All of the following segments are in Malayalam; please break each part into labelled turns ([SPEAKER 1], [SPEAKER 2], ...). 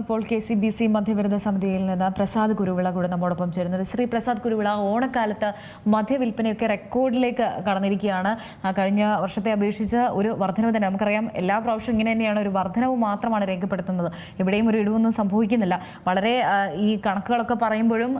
[SPEAKER 1] ഇപ്പോൾ കെ സി ബി സി മധ്യവിരുദ്ധ സമിതിയിൽ നിന്ന് പ്രസാദ് കുരുവിള കൂടെ നമ്മോടൊപ്പം ചേരുന്നത് ശ്രീ പ്രസാദ് കുരുവിള ഓണക്കാലത്ത് മദ്യവിൽപ്പനയൊക്കെ റെക്കോർഡിലേക്ക് കടന്നിരിക്കുകയാണ്. കഴിഞ്ഞ വർഷത്തെ അപേക്ഷിച്ച് ഒരു വർധനവ് തന്നെ. നമുക്കറിയാം എല്ലാ പ്രാവശ്യവും ഇങ്ങനെ തന്നെയാണ്. ഒരു വർധനവ് മാത്രമാണ് രേഖപ്പെടുത്തുന്നത്. എവിടെയും ഒരു ഇടിവൊന്നും സംഭവിക്കുന്നില്ല. വളരെ ഈ കണക്കുകളൊക്കെ പറയുമ്പോഴും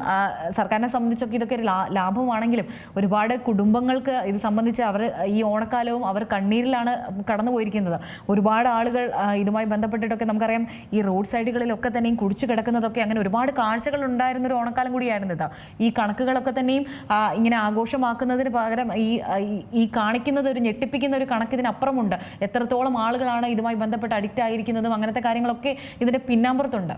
[SPEAKER 1] സർക്കാരിനെ സംബന്ധിച്ചൊക്കെ ഇതൊക്കെ ഒരു ലാഭമാണെങ്കിലും ഒരുപാട് കുടുംബങ്ങൾക്ക് ഇത് സംബന്ധിച്ച് അവർ ഈ ഓണക്കാലവും അവർ കണ്ണീരിലാണ് കടന്നുപോയിരിക്കുന്നത്. ഒരുപാട് ആളുകൾ ഇതുമായി ബന്ധപ്പെട്ടിട്ടൊക്കെ നമുക്കറിയാം ഈ റോഡ് സൈഡുകളിലൊക്കെ തന്നെയും കുടിച്ചു കിടക്കുന്നതൊക്കെ അങ്ങനെ ഒരുപാട് കാഴ്ചകൾ ഉണ്ടായിരുന്ന ഒരു ഓണക്കാലം കൂടിയായിരുന്നു ഇത്. ഈ കണക്കുകളൊക്കെ തന്നെയും ഇങ്ങനെ ആഘോഷമാക്കുന്നതിന് പകരം ഈ ഈ- കാണിക്കുന്നത് ഒരു ഞെട്ടിപ്പിക്കുന്ന ഒരു കണക്കിതിനപ്പുറമുണ്ട് എത്രത്തോളം ആളുകളാണ് ഇതുമായി ബന്ധപ്പെട്ട് അഡിക്റ്റ് ആയിരിക്കുന്നതും അങ്ങനത്തെ കാര്യങ്ങളൊക്കെ ഇതിന്റെ പിന്നാമ്പുറത്തുണ്ട്.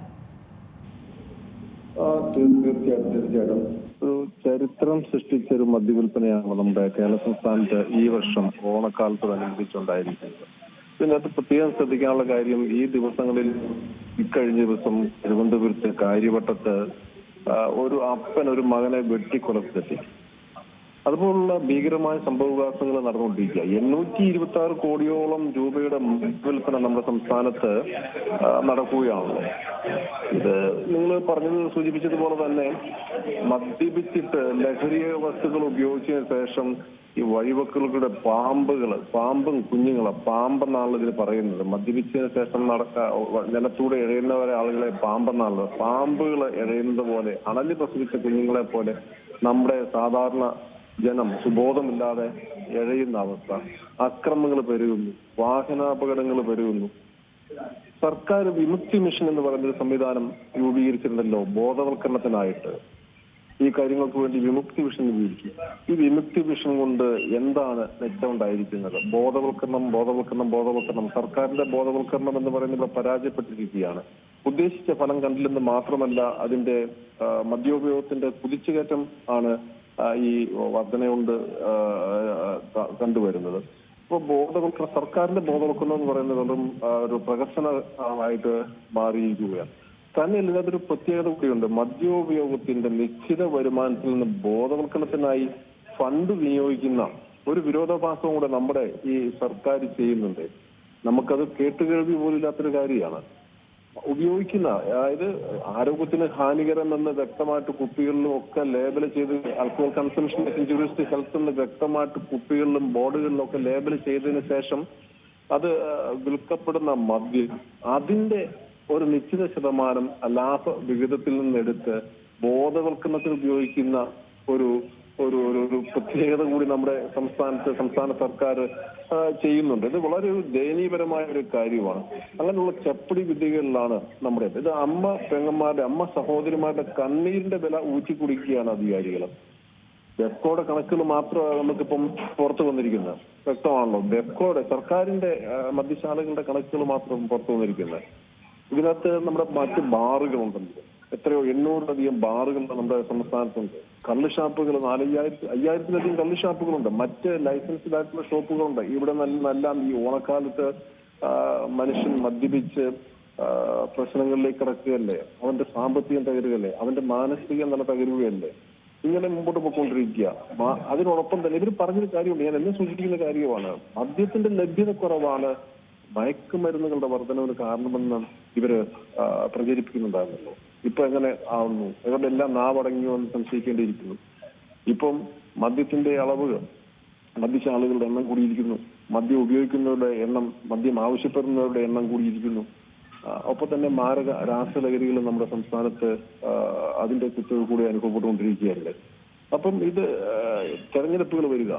[SPEAKER 2] ഒരു ചരിത്രം സൃഷ്ടിച്ച ഒരു മദ്യവിൽപ്പനയാണ് നമ്മുടെ കേരള സംസ്ഥാനത്ത് ഈ വർഷം ഓണക്കാലത്തോടനുബന്ധിച്ചുണ്ടായിരിക്കുന്നത്. ഇതിനകത്ത് പ്രത്യേകം ശ്രദ്ധിക്കാനുള്ള കാര്യം ഈ ദിവസങ്ങളിൽ ഇക്കഴിഞ്ഞ ദിവസം തിരുവനന്തപുരത്ത് കാര്യവട്ടത്ത് ഒരു അപ്പൻ ഒരു മകനെ വെട്ടിക്കൊലപ്പെടുത്തി. അതുപോലുള്ള ഭീകരമായ സംഭവവികാസങ്ങൾ നടന്നുകൊണ്ടിരിക്കുക. എണ്ണൂറ്റി ഇരുപത്തി ആറ് കോടിയോളം രൂപയുടെ വിൽപ്പന നമ്മുടെ സംസ്ഥാനത്ത് നടക്കുകയാണല്ലോ ഇത് നിങ്ങൾ പറഞ്ഞത് സൂചിപ്പിച്ചതുപോലെ തന്നെ മദ്യപിച്ചിട്ട് ലഹരി വസ്തുക്കൾ ഉപയോഗിച്ചതിന് ശേഷം ഈ വഴിവക്കുകളുടെ പാമ്പുകൾ പാമ്പും കുഞ്ഞുങ്ങളെ പാമ്പെന്നാണല്ലോ ഇതിന് പറയുന്നത്. മദ്യപിച്ചതിന് ശേഷം നടക്ക നിലത്തൂടെ എഴയുന്നവരെ ആളുകളെ പാമ്പെന്നാണല്ലോ. പാമ്പുകൾ എഴയുന്നത് പോലെ അണലി പ്രസവിച്ച കുഞ്ഞുങ്ങളെ പോലെ നമ്മുടെ സാധാരണ ജനം സുബോധമില്ലാതെ എഴയുന്ന അവസ്ഥ. അക്രമങ്ങൾ പെരുകുന്നു. വാഹനാപകടങ്ങൾ പെരുകുന്നു. സർക്കാർ വിമുക്തി മിഷൻ എന്ന് പറയുന്ന ഒരു സംവിധാനം രൂപീകരിച്ചിട്ടുണ്ടല്ലോ ബോധവൽക്കരണത്തിനായിട്ട്. ഈ കാര്യങ്ങൾക്ക് വേണ്ടി വിമുക്തി മിഷൻ രൂപീകരിക്കും. ഈ വിമുക്തി മിഷൻ കൊണ്ട് എന്താണ് മെച്ചമുണ്ടായിരിക്കുന്നത് ബോധവൽക്കരണം ബോധവൽക്കരണം ബോധവൽക്കരണം. സർക്കാരിന്റെ ബോധവൽക്കരണം എന്ന് പറയുന്നത് പരാജയപ്പെട്ടിരിക്കുകയാണ്. ഉദ്ദേശിച്ച ഫലം കണ്ടില്ലെന്ന് മാത്രമല്ല അതിന്റെ മദ്യോപയോഗത്തിന്റെ കുതിച്ചുകയറ്റം ആണ് ഈ വർധന കൊണ്ട് ആ, ആ, കണ്ടുവരുന്നത്. ഇപ്പൊ ബോധവൽക്കരണം സർക്കാരിന്റെ ബോധവൽക്കരണം എന്ന് പറയുന്നത് വെറും ഒരു പ്രകർശനമായിട്ട് മാറിയിരിക്കുകയാണ്. തന്നെ ഇതിനകത്തൊരു പ്രത്യേകത കൂടിയുണ്ട്. മദ്യോപയോഗത്തിന്റെ നിശ്ചിത വരുമാനത്തിൽ നിന്ന് ബോധവൽക്കരണത്തിനായി ഫണ്ട് വിനിയോഗിക്കുന്ന ഒരു വിരോധാഭാസവും കൂടെ നമ്മുടെ ഈ സർക്കാർ ചെയ്യുന്നുണ്ട്. നമുക്കത് കേട്ടുകേൾവി പോലും ഇല്ലാത്തൊരു കാര്യമാണ്. ഉപയോഗിക്കുന്ന അതായത് ആരോഗ്യത്തിന് ഹാനികരമെന്ന് വ്യക്തമായിട്ട് കുപ്പികളിലും ഒക്കെ ലേബൽ ചെയ്ത് ആൽക്കഹോൾ കൺസംഷൻ ഇഞ്ചുറീസ് ഹെൽത്ത് എന്ന് വ്യക്തമായിട്ട് കുപ്പികളിലും ബോർഡുകളിലും ഒക്കെ ലേബൽ ചെയ്തതിന് ശേഷം അത് വിൽക്കപ്പെടുന്ന മദ്യം അതിന്റെ ഒരു നിശ്ചിത ശതമാനം ലാഭ വിഹിതത്തിൽ നിന്നെടുത്ത് ബോധവൽക്കരണത്തിന് ഉപയോഗിക്കുന്ന ഒരു ഒരു ഒരു ഒരു പ്രത്യേകത കൂടി നമ്മുടെ സംസ്ഥാനത്ത് സംസ്ഥാന സർക്കാർ ചെയ്യുന്നുണ്ട്. ഇത് വളരെ ഒരു ദയനീയപരമായ ഒരു കാര്യമാണ്. അങ്ങനെയുള്ള ചപ്പടി വിദ്യകളിലാണ് നമ്മുടെ ഇത് അമ്മ പെങ്ങന്മാരുടെ അമ്മ സഹോദരിമാരുടെ കണ്ണീരിന്റെ വില ഊറ്റി കുടിക്കുകയാണ് അധികാരികൾ. ഡെഫ്കോയുടെ കണക്കുകൾ മാത്രമാണ് നമുക്കിപ്പം പുറത്തു വന്നിരിക്കുന്നത്. വ്യക്തമാണല്ലോ. ഡെഫ്കോയുടെ സർക്കാരിന്റെ മദ്യശാലകളുടെ കണക്കുകൾ മാത്രം പുറത്തു വന്നിരിക്കുന്നത്. ഇതിനകത്ത് നമ്മുടെ മറ്റ് ബാറുകളുണ്ടല്ലോ എത്രയോ എണ്ണൂറിലധികം ബാറുകൾ നമ്മുടെ സംസ്ഥാനത്തുണ്ട്. കള്ള് ഷാപ്പുകൾ നാലയ്യായിരത്തി അയ്യായിരത്തിലധികം കള്ള് ഷാപ്പുകളുണ്ട്. മറ്റ് ലൈസൻസ്ഡ് ഷോപ്പുകളുണ്ട്. ഇവിടെ നല്ല നല്ല ഈ ഓണക്കാലത്ത് മനുഷ്യൻ മദ്യപിച്ച് പ്രശ്നങ്ങളിലേക്ക് കിടക്കുകയല്ലേ? അവന്റെ സാമ്പത്തികം തകരുകയല്ലേ? അവന്റെ മാനസിക നില തകരുകയല്ലേ? ഇങ്ങനെ മുമ്പോട്ട് പോയിക്കൊണ്ടിരിക്കുക. അതിനോടൊപ്പം തന്നെ ഇവർ പറഞ്ഞൊരു കാര്യമുണ്ട്. ഞാൻ എന്നെ സൂചിപ്പിക്കുന്ന കാര്യമാണ്. മദ്യത്തിന്റെ ലഭ്യത കുറവാണ്. മയക്കുമരുന്നുകളുടെ വർധനവിന് കാരണമെന്ന് ഇവർ പ്രചരിപ്പിക്കുന്നുണ്ടായിരുന്നല്ലോ. ഇപ്പൊ എങ്ങനെ ആവുന്നു? ഇവരുടെ എല്ലാം നാവടങ്ങിയോ എന്ന് സംശയിക്കേണ്ടിയിരിക്കുന്നു. ഇപ്പം മദ്യത്തിന്റെ അളവുകൾ അളവ് ആളുകളുടെ എണ്ണം കൂടിയിരിക്കുന്നു. മദ്യം ഉപയോഗിക്കുന്നവരുടെ എണ്ണം മദ്യം ആവശ്യപ്പെടുന്നവരുടെ എണ്ണം കൂടിയിരിക്കുന്നു. ഒപ്പം തന്നെ മാരക രാസലഹരികൾ നമ്മുടെ സംസ്ഥാനത്ത് അതിന്റെ കുത്തുകൾ കൂടി അനുഭവപ്പെട്ടുകൊണ്ടിരിക്കുകയല്ലേ അപ്പം ഇത് തെരഞ്ഞെടുപ്പുകൾ വരിക.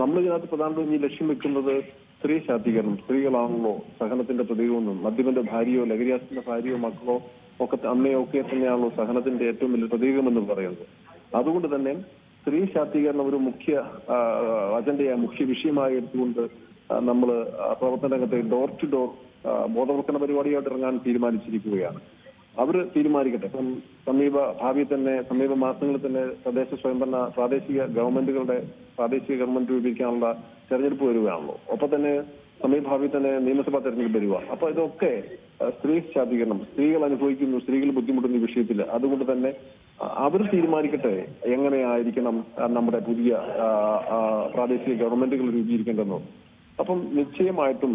[SPEAKER 2] നമ്മൾ ഇതിനകത്ത് പ്രധാനമായും ഈ ലക്ഷ്യം വെക്കുന്നത് സ്ത്രീ ശാക്തീകരണം സ്ത്രീകളാണല്ലോ സഹനത്തിന്റെ പ്രതീകമെന്നും. മദ്യപന്റെ ഭാര്യയോ ലഹരിയാസിന്റെ ഭാര്യയോ മക്കളോ ഒക്കെ അമ്മയോ ഒക്കെ തന്നെയാണല്ലോ സഹനത്തിന്റെ ഏറ്റവും വലിയ പ്രതീകമെന്ന് പറയുന്നത്. അതുകൊണ്ട് തന്നെ സ്ത്രീ ശാക്തീകരണം ഒരു മുഖ്യ അജണ്ടയായ മുഖ്യ വിഷയമായി എടുത്തുകൊണ്ട് നമ്മൾ പ്രവർത്തന രംഗത്ത് ഡോർ ടു ഡോർ ബോധവൽക്കരണ പരിപാടിയായിട്ട് ഇറങ്ങാൻ തീരുമാനിച്ചിരിക്കുകയാണ്. അവർ തീരുമാനിക്കട്ടെ. ഇപ്പം സമീപ ഭാവിയിൽ തന്നെ സമീപ മാസങ്ങളിൽ തന്നെ തദ്ദേശ സ്വയംഭരണ പ്രാദേശിക ഗവൺമെന്റുകളുടെ പ്രാദേശിക ഗവൺമെന്റ് രൂപീകരിക്കാനുള്ള തെരഞ്ഞെടുപ്പ് വരികയാണല്ലോ. ഒപ്പം തന്നെ സമീപഭാവിയിൽ തന്നെ നിയമസഭാ തെരഞ്ഞെടുപ്പ് വരിക. അപ്പൊ ഇതൊക്കെ സ്ത്രീ ശാക്തീകരണം സ്ത്രീകൾ അനുഭവിക്കുന്നു സ്ത്രീകൾ ബുദ്ധിമുട്ടുന്ന വിഷയത്തിൽ അതുകൊണ്ട് തന്നെ അവർ തീരുമാനിക്കട്ടെ എങ്ങനെയായിരിക്കണം നമ്മുടെ പുതിയ പ്രാദേശിക ഗവൺമെന്റുകൾ രൂപീകരിക്കേണ്ടതെന്നോ. അപ്പം നിശ്ചയമായിട്ടും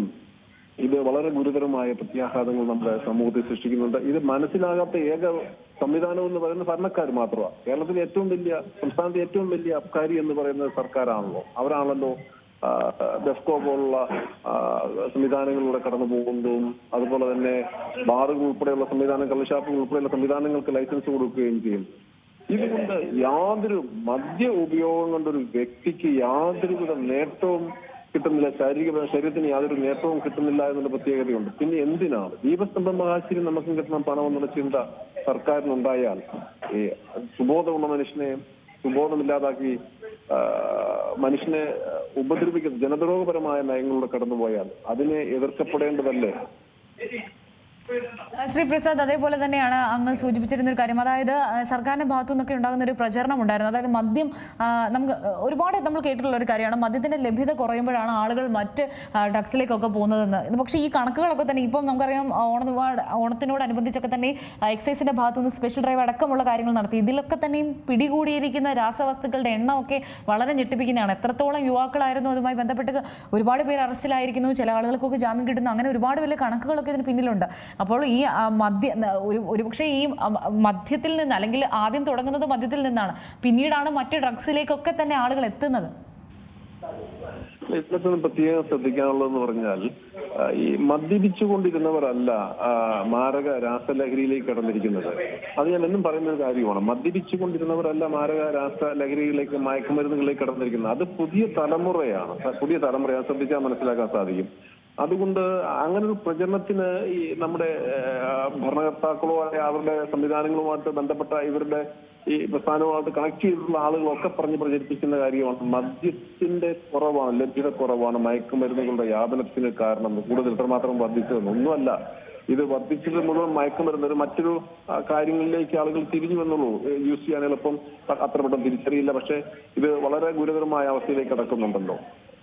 [SPEAKER 2] ഇത് വളരെ ഗുരുതരമായ പ്രത്യാഘാതങ്ങൾ നമ്മുടെ സമൂഹത്തിൽ സൃഷ്ടിക്കുന്നുണ്ട്. ഇത് മനസ്സിലാകാത്ത ഏക സംവിധാനം എന്ന് പറയുന്നത് ഭരണക്കാർ മാത്രമാണ് കേരളത്തിലെ ഏറ്റവും വലിയ സംസ്ഥാനത്തെ ഏറ്റവും വലിയ അബ്കാരി എന്ന് പറയുന്നത് സർക്കാരാണല്ലോ. അവരാണല്ലോ ഡെസ്കോ പോലുള്ള സംവിധാനങ്ങളിലൂടെ കടന്നു പോകുന്നതും അതുപോലെ തന്നെ ബാറുകൾ ഉൾപ്പെടെയുള്ള സംവിധാനം കള്ളുഷാപ്പുകൾ ഉൾപ്പെടെയുള്ള സംവിധാനങ്ങൾക്ക് ലൈസൻസ് കൊടുക്കുകയും ചെയ്യും. ഇതുകൊണ്ട് യാതൊരു മദ്യ ഉപയോഗം കൊണ്ടൊരു വ്യക്തിക്ക് യാതൊരുവിധ നേട്ടവും കിട്ടുന്നില്ല. ശാരീരിക ശരീരത്തിന് യാതൊരു നേട്ടവും കിട്ടുന്നില്ല എന്നുള്ള പ്രത്യേകതയുണ്ട്. പിന്നെ എന്തിനാണ് ദീപസ്തംഭം മഹാശിരി നമുക്കും കിട്ടണം പണം എന്നുള്ള ചിന്ത സർക്കാരിനുണ്ടായാൽ. ഈ സുബോധമുള്ള മനുഷ്യനെ സുബോധമില്ലാതാക്കി മനുഷ്യനെ ഉപദ്രവിക്കുന്ന ജനദ്രോഹപരമായ നയങ്ങളിലൂടെ കടന്നുപോയാൽ അതിനെ എതിർക്കപ്പെടേണ്ടതല്ലേ?
[SPEAKER 1] ശ്രീ പ്രസാദ് അതേപോലെ തന്നെയാണ് അങ്ങ് സൂചിപ്പിച്ചിരുന്ന ഒരു കാര്യം. അതായത് സർക്കാരിന്റെ ഭാഗത്തു നിന്നൊക്കെ ഉണ്ടാകുന്ന ഒരു പ്രചരണം ഉണ്ടായിരുന്നു. അതായത് മദ്യം നമുക്ക് ഒരുപാട് നമ്മൾ കേട്ടിട്ടുള്ള ഒരു കാര്യമാണ്. മദ്യത്തിന്റെ ലഭ്യത കുറയുമ്പോഴാണ് ആളുകൾ മറ്റ് ഡ്രഗ്സിലേക്കൊക്കെ പോകുന്നതെന്ന്. പക്ഷേ ഈ കണക്കുകളൊക്കെ തന്നെ ഇപ്പം നമുക്കറിയാം ഓണ ഓണത്തിനോടനുബന്ധിച്ചൊക്കെ തന്നെ എക്സൈസിന്റെ ഭാഗത്തു നിന്ന് സ്പെഷ്യൽ ഡ്രൈവ് അടക്കമുള്ള കാര്യങ്ങൾ നടത്തി. ഇതിലൊക്കെ തന്നെയും പിടികൂടിയിരിക്കുന്ന രാസവസ്തുക്കളുടെ എണ്ണമൊക്കെ വളരെ ഞെട്ടിപ്പിക്കുന്നതാണ്. എത്രത്തോളം യുവാക്കളായിരുന്നു അതുമായി ബന്ധപ്പെട്ട് ഒരുപാട് പേര് അറസ്റ്റിലായിരിക്കുന്നു. ചില ആളുകൾക്കൊക്കെ ജാമ്യം കിട്ടുന്നു. അങ്ങനെ ഒരുപാട് വലിയ കണക്കുകളൊക്കെ ഇതിന് പിന്നിലുണ്ട്. അപ്പോൾ ഈ മദ്യ ഒരു ഒരുപക്ഷെ ഈ മദ്യത്തിൽ നിന്ന് അല്ലെങ്കിൽ ആദ്യം തുടങ്ങുന്നത് മദ്യത്തിൽ നിന്നാണ്. പിന്നീടാണ് മറ്റ് ഡ്രഗ്സിലേക്കൊക്കെ തന്നെ ആളുകൾ എത്തുന്നത്.
[SPEAKER 2] ഇതിനകത്ത് പ്രത്യേകം ശ്രദ്ധിക്കാനുള്ളതെന്ന് പറഞ്ഞാൽ ഈ മദ്യപിച്ചുകൊണ്ടിരുന്നവരല്ല മാരക രാസലഹരിയിലേക്ക് കടന്നിരിക്കുന്നത്. അത് ഞാൻ എന്നും പറയുന്ന ഒരു കാര്യമാണ്. മദ്യപിച്ചുകൊണ്ടിരുന്നവരല്ല മാരക രാസലഹരിയിലേക്ക് മയക്കുമരുന്നുകളിലേക്ക് കടന്നിരിക്കുന്നത്. അത് പുതിയ തലമുറയാണ്. പുതിയ തലമുറയാണ് ശ്രദ്ധിച്ചാൽ മനസ്സിലാക്കാൻ സാധിക്കും. അതുകൊണ്ട് അങ്ങനെ ഒരു പ്രചരണത്തിന് ഈ നമ്മുടെ ഭരണകർത്താക്കളോ അല്ലെങ്കിൽ അവരുടെ സംവിധാനങ്ങളുമായിട്ട് ബന്ധപ്പെട്ട ഇവരുടെ ഈ പ്രസ്ഥാനവുമായിട്ട് കണക്ട് ചെയ്തിട്ടുള്ള ആളുകളൊക്കെ പറഞ്ഞ് പ്രചരിപ്പിക്കുന്ന കാര്യമാണ്. മദ്യത്തിന്റെ കുറവാണ് ലഭ്യത കുറവാണ് മയക്കുമരുന്നുകളുടെ വ്യാപനത്തിന് കാരണം കൂടുതൽ ഇത്രമാത്രം വർദ്ധിച്ചതെന്ന്. ഒന്നുമല്ല ഇത് വർദ്ധിച്ചത് മുഴുവൻ മയക്കുമരുന്ന് ഒരു മറ്റൊരു കാര്യങ്ങളിലേക്ക് ആളുകൾ തിരിഞ്ഞു വന്നുള്ളൂ യൂസ് ചെയ്യാൻ എളുപ്പം അത്ര പെട്ടെന്ന് തിരിച്ചറിയില്ല. പക്ഷെ ഇത് വളരെ ഗുരുതരമായ അവസ്ഥയിലേക്ക് കടക്കുന്നുണ്ടല്ലോ.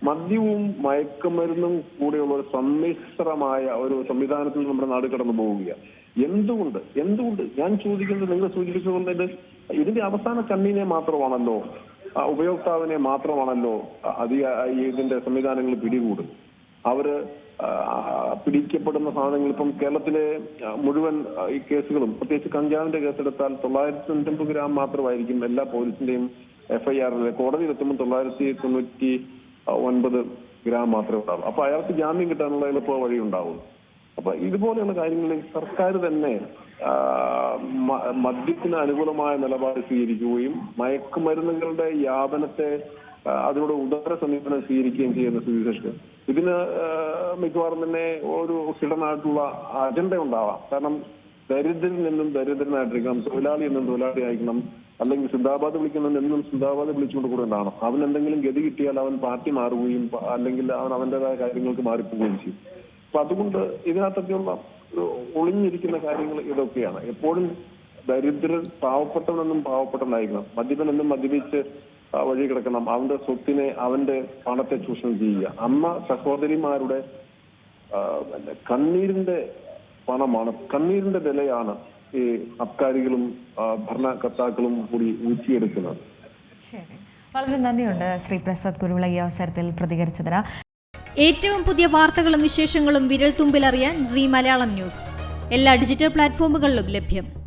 [SPEAKER 2] മദ്യവും മയക്കുമരുന്നും കൂടെയുള്ള ഒരു സമ്മിശ്രമായ ഒരു സംവിധാനത്തിൽ നമ്മുടെ നാട് കടന്നു പോവുകയാണ്. എന്തുകൊണ്ട്? എന്തുകൊണ്ട്? ഞാൻ ചോദിക്കുന്നത് നിങ്ങൾ സൂചിപ്പിച്ചുകൊണ്ട് ഇത് ഇതിന്റെ അവസാന കണ്ണിനെ മാത്രമാണല്ലോ ഉപയോക്താവിനെ മാത്രമാണല്ലോ അതി ഇതിന്റെ സംവിധാനങ്ങൾ പിടികൂടും അവർ പിടിക്കപ്പെടുന്ന സാധനങ്ങൾ ഇപ്പം കേരളത്തിലെ മുഴുവൻ ഈ കേസുകളും പ്രത്യേകിച്ച് കഞ്ചാവിന്റെ കേസെടുത്താൽ തൊള്ളായിരത്തി തൊണ്ണൂറ്റൊമ്പത് ഗ്രാം മാത്രമായിരിക്കും എല്ലാ പോലീസിന്റെയും എഫ്ഐആറിലെ കോടതിയിലെത്തുമ്പോൾ തൊള്ളായിരത്തി തൊണ്ണൂറ്റി ഒൻപത് ഗ്രാം മാത്രമേ ഉണ്ടാവും അപ്പൊ അയാൾക്ക് ജാമ്യം കിട്ടാനുള്ള എളുപ്പ വഴി ഉണ്ടാവും. അപ്പൊ ഇതുപോലെയുള്ള കാര്യങ്ങളിൽ സർക്കാർ തന്നെ മദ്യത്തിന് അനുകൂലമായ നിലപാട് സ്വീകരിക്കുകയും മയക്കുമരുന്നുകളുടെ യാപനത്തെ അതിനോട് ഉദാര സമീപനം സ്വീകരിക്കുകയും ചെയ്യുന്ന സ്ഥിതിവിശേഷം ഇതിന് മിക്കവാറും തന്നെ ഒരു ഹിഡനായിട്ടുള്ള അജണ്ട ഉണ്ടാവാം കാരണം ദരിദ്രൻ എന്നും ദരിദ്രനായിട്ടിരിക്കണം തൊഴിലാളി എന്നും തൊഴിലാളി ആയിരിക്കണം അല്ലെങ്കിൽ സിന്ദാബാദ് വിളിക്കുന്നവൻ എന്നും സിന്ദാബാദ് വിളിച്ചുകൊണ്ട് കൂടെ ഉണ്ടാവണം. അവൻ എന്തെങ്കിലും ഗതി കിട്ടിയാൽ അവൻ പാർട്ടി മാറുകയും അല്ലെങ്കിൽ അവൻ അവന്റേതായ കാര്യങ്ങൾക്ക് മാറിപ്പോവുകയും ചെയ്യും. അപ്പൊ അതുകൊണ്ട് ഇതിനകത്തൊക്കെയുള്ള ഒളിഞ്ഞിരിക്കുന്ന കാര്യങ്ങൾ ഇതൊക്കെയാണ്. എപ്പോഴും ദരിദ്രൻ പാവപ്പെട്ടവനെന്നും പാവപ്പെട്ടവനായിരിക്കണം. മദ്യപൻ എന്നും മദ്യപിച്ച് വഴി കിടക്കണം. അവന്റെ സ്വത്തിനെ അവന്റെ പണത്തെ ചൂഷണം ചെയ്യുക. അമ്മ സഹോദരിമാരുടെ കണ്ണീരിന്റെ പണമാണ്. കണ്ണീരിന്റെ വിലയാണ് ഈ അബ്കാരികളും ഭരണകർത്താക്കളും കൂടി ഊറ്റിയെടുക്കുന്നത്.
[SPEAKER 1] ശരി. വളരെ നന്ദിയുണ്ട് ശ്രീ പ്രസാദ് കുരുവിള ഈ അവസരത്തിൽ പ്രതികരിച്ചതിന്.
[SPEAKER 3] ഏറ്റവും പുതിയ വാർത്തകളും വിശേഷങ്ങളും വിരൽ തുമ്പിലറിയാൻ സി മലയാളം ന്യൂസ്. എല്ലാ ഡിജിറ്റൽ പ്ലാറ്റ്ഫോമുകളിലും ലഭ്യം.